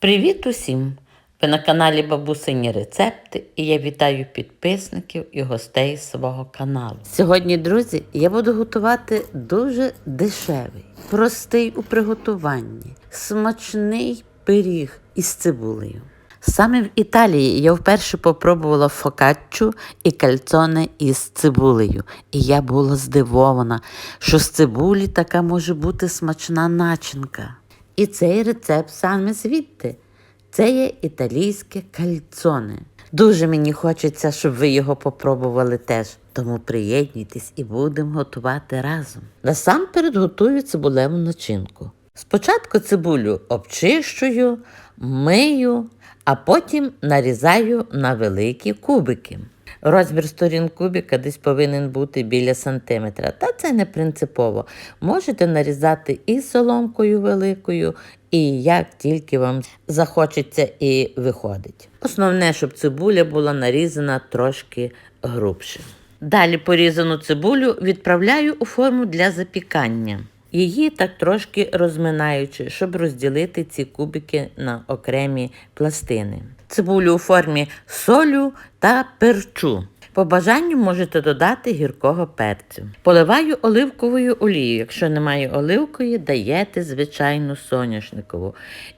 Привіт усім! Ви на каналі Бабусині Рецепти і я вітаю підписників і гостей свого каналу. Сьогодні, друзі, я буду готувати дуже дешевий, простий у приготуванні, смачний пиріг із цибулею. Саме в Італії я вперше попробувала фокаччу і кальцоне із цибулею. І я була здивована, що з цибулі така може бути смачна начинка. І цей рецепт саме звідти. Це є італійське кальцоне. Дуже мені хочеться, щоб ви його попробували теж. Тому приєднуйтесь і будемо готувати разом. Насамперед готую цибулеву начинку. Спочатку цибулю обчищую, мию, а потім нарізаю на великі кубики. Розмір сторін кубика десь повинен бути біля сантиметра, та це не принципово. Можете нарізати і соломкою великою, і як тільки вам захочеться і виходить. Основне, щоб цибуля була нарізана трошки грубше. Далі порізану цибулю відправляю у форму для запікання. Її так трошки розминаючи, щоб розділити ці кубики на окремі пластини. Цибулю у формі солю та перчу. По бажанню можете додати гіркого перцю. Поливаю оливковою олією. Якщо немає оливкової, даєте звичайну соняшникову.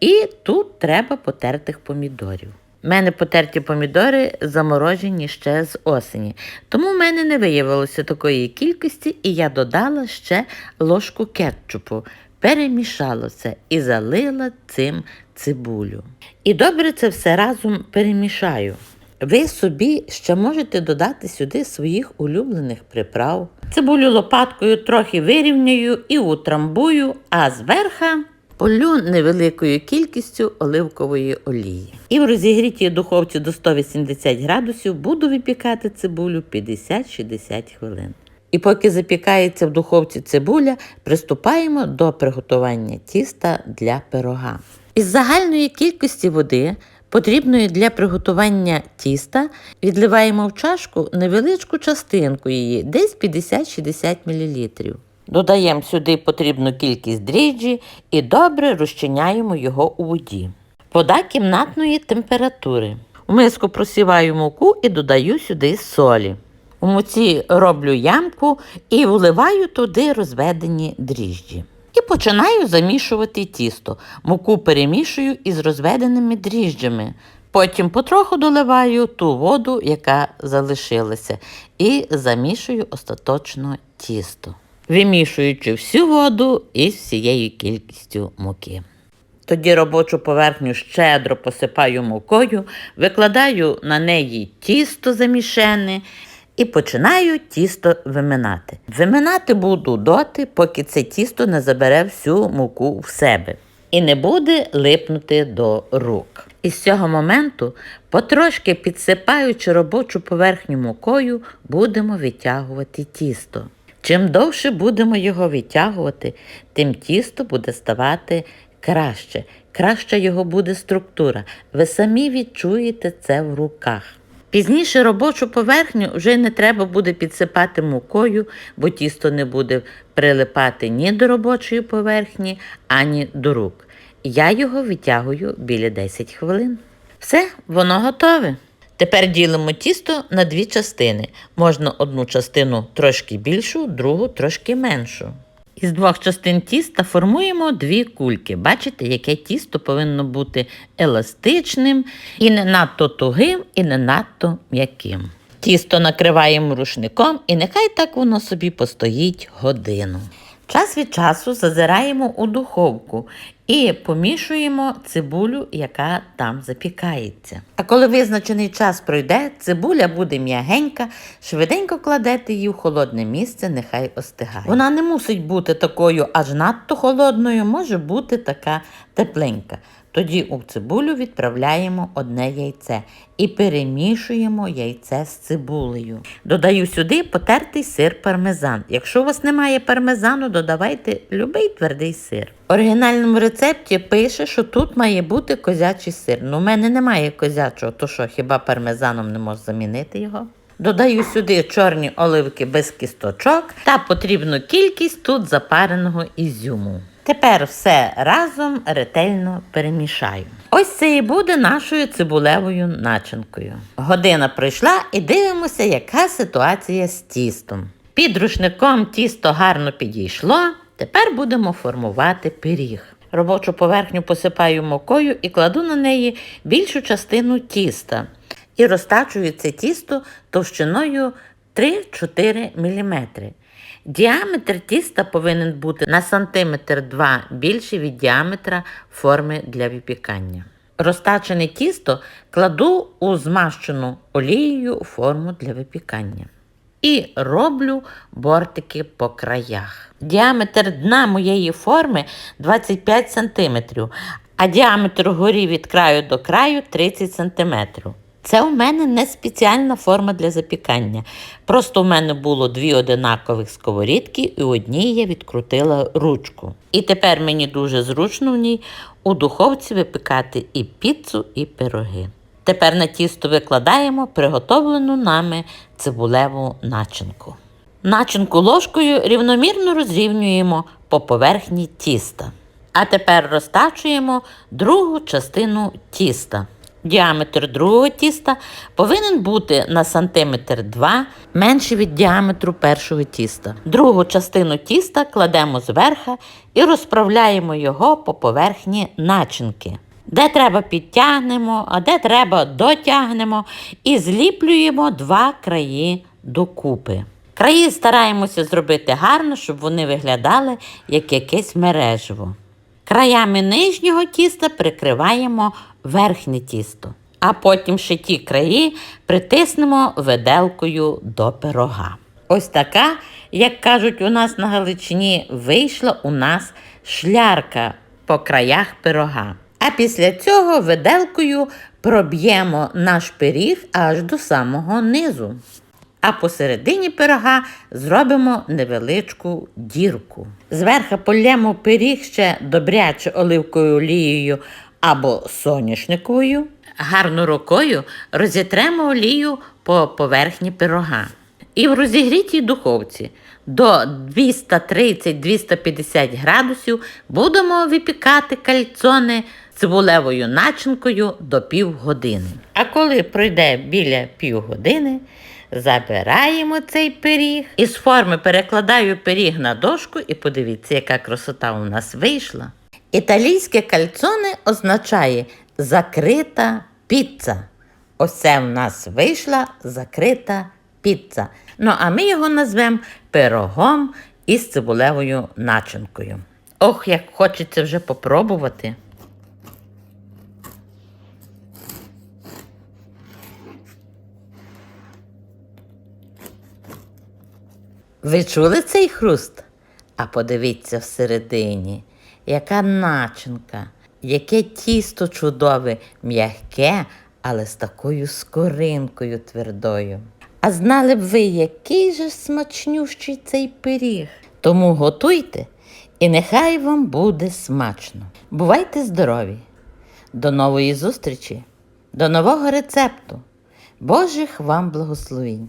І тут треба потертих помідорів. У мене потерті помідори заморожені ще з осені, тому в мене не виявилося такої кількості, і я додала ще ложку кетчупу, перемішала це і залила цим цибулю. І добре це все разом перемішаю. Ви собі ще можете додати сюди своїх улюблених приправ. Цибулю лопаткою трохи вирівняю і утрамбую, а зверха полю невеликою кількістю оливкової олії. І в розігрітій духовці до 180 градусів буду випікати цибулю 50-60 хвилин. І поки запікається в духовці цибуля, приступаємо до приготування тіста для пирога. Із загальної кількості води, потрібної для приготування тіста, відливаємо в чашку невеличку частинку її, десь 50-60 мл. Додаємо сюди потрібну кількість дріжджі і добре розчиняємо його у воді. Вода кімнатної температури. У миску просіваю муку і додаю сюди солі. У муці роблю ямку і вливаю туди розведені дріжджі. І починаю замішувати тісто. Муку перемішую із розведеними дріжджами. Потім потроху доливаю ту воду, яка залишилася, і замішую остаточно тісто, вимішуючи всю воду із всією кількістю муки. Тоді робочу поверхню щедро посипаю мукою, викладаю на неї тісто замішене і починаю тісто виминати. Виминати буду доти, поки це тісто не забере всю муку в себе і не буде липнути до рук. І з цього моменту, потрошки підсипаючи робочу поверхню мукою, будемо витягувати тісто. Чим довше будемо його витягувати, тим тісто буде ставати краще. Краща його буде структура. Ви самі відчуєте це в руках. Пізніше робочу поверхню вже не треба буде підсипати мукою, бо тісто не буде прилипати ні до робочої поверхні, ані до рук. Я його витягую біля 10 хвилин. Все, воно готове. Тепер ділимо тісто на дві частини. Можна одну частину трошки більшу, другу трошки меншу. Із двох частин тіста формуємо дві кульки. Бачите, яке тісто повинно бути еластичним і не надто тугим, і не надто м'яким. Тісто накриваємо рушником і нехай так воно собі постоїть годину. Час від часу зазираємо у духовку і помішуємо цибулю, яка там запікається. А коли визначений час пройде, цибуля буде м'ягенька, швиденько кладете її в холодне місце, нехай остигає. Вона не мусить бути такою аж надто холодною, може бути така тепленька. Тоді у цибулю відправляємо одне яйце і перемішуємо яйце з цибулею. Додаю сюди потертий сир пармезан. Якщо у вас немає пармезану, додавайте любий твердий сир. В оригінальному рецепті пише, що тут має бути козячий сир. Ну, у мене немає козячого, то що хіба пармезаном не можу замінити його? Додаю сюди чорні оливки без кісточок та потрібну кількість тут запареного ізюму. Тепер все разом ретельно перемішаю. Ось це і буде нашою цибулевою начинкою. Година пройшла і дивимося, яка ситуація з тістом. Під рушником тісто гарно підійшло. Тепер будемо формувати пиріг. Робочу поверхню посипаю мукою і кладу на неї більшу частину тіста. І розтачую це тісто товщиною 3-4 мм. Діаметр тіста повинен бути на сантиметр 2 більший від діаметра форми для випікання. Розтачене тісто кладу у змащену олією форму для випікання. І роблю бортики по краях. Діаметр дна моєї форми 25 см, а діаметр горі від краю до краю 30 см. Це у мене не спеціальна форма для запікання. Просто у мене було дві одинакових сковорідки, і одній я відкрутила ручку. І тепер мені дуже зручно в ній у духовці випікати і піцу, і пироги. Тепер на тісто викладаємо приготовлену нами цибулеву начинку. Начинку ложкою рівномірно розрівнюємо по поверхні тіста. А тепер розтачуємо другу частину тіста. Діаметр другого тіста повинен бути на сантиметр 2 менший від діаметру першого тіста. Другу частину тіста кладемо зверху і розправляємо його по поверхні начинки. Де треба підтягнемо, а де треба дотягнемо і зліплюємо два краї докупи. Краї стараємося зробити гарно, щоб вони виглядали як якесь мережево. Краями нижнього тіста прикриваємо верхнє тісто, а потім ще ті краї притиснемо виделкою до пирога. Ось така, як кажуть у нас на Галичині, вийшла у нас шлярка по краях пирога. А після цього виделкою проб'ємо наш пиріг аж до самого низу. А посередині пирога зробимо невеличку дірку. Зверху полємо пиріг ще добряче оливковою олією або соняшниковою. Гарно рукою розітремо олію по поверхні пирога. І в розігрітій духовці до 230-250 градусів будемо випікати кальцони цибулевою начинкою до півгодини. А коли пройде біля півгодини, забираємо цей пиріг. Із форми перекладаю пиріг на дошку і подивіться, яка красота у нас вийшла. Італійське кальцоне означає закрита піца. Ось це в нас вийшла закрита піца. Ну, а ми його назвемо пирогом із цибулевою начинкою. Ох, як хочеться вже попробувати. Ви чули цей хруст? А подивіться всередині, яка начинка, яке тісто чудове, м'яке, але з такою скоринкою твердою. А знали б ви, який же смачнющий цей пиріг. Тому готуйте, і нехай вам буде смачно. Бувайте здорові! До нової зустрічі, до нового рецепту. Божих вам благословінь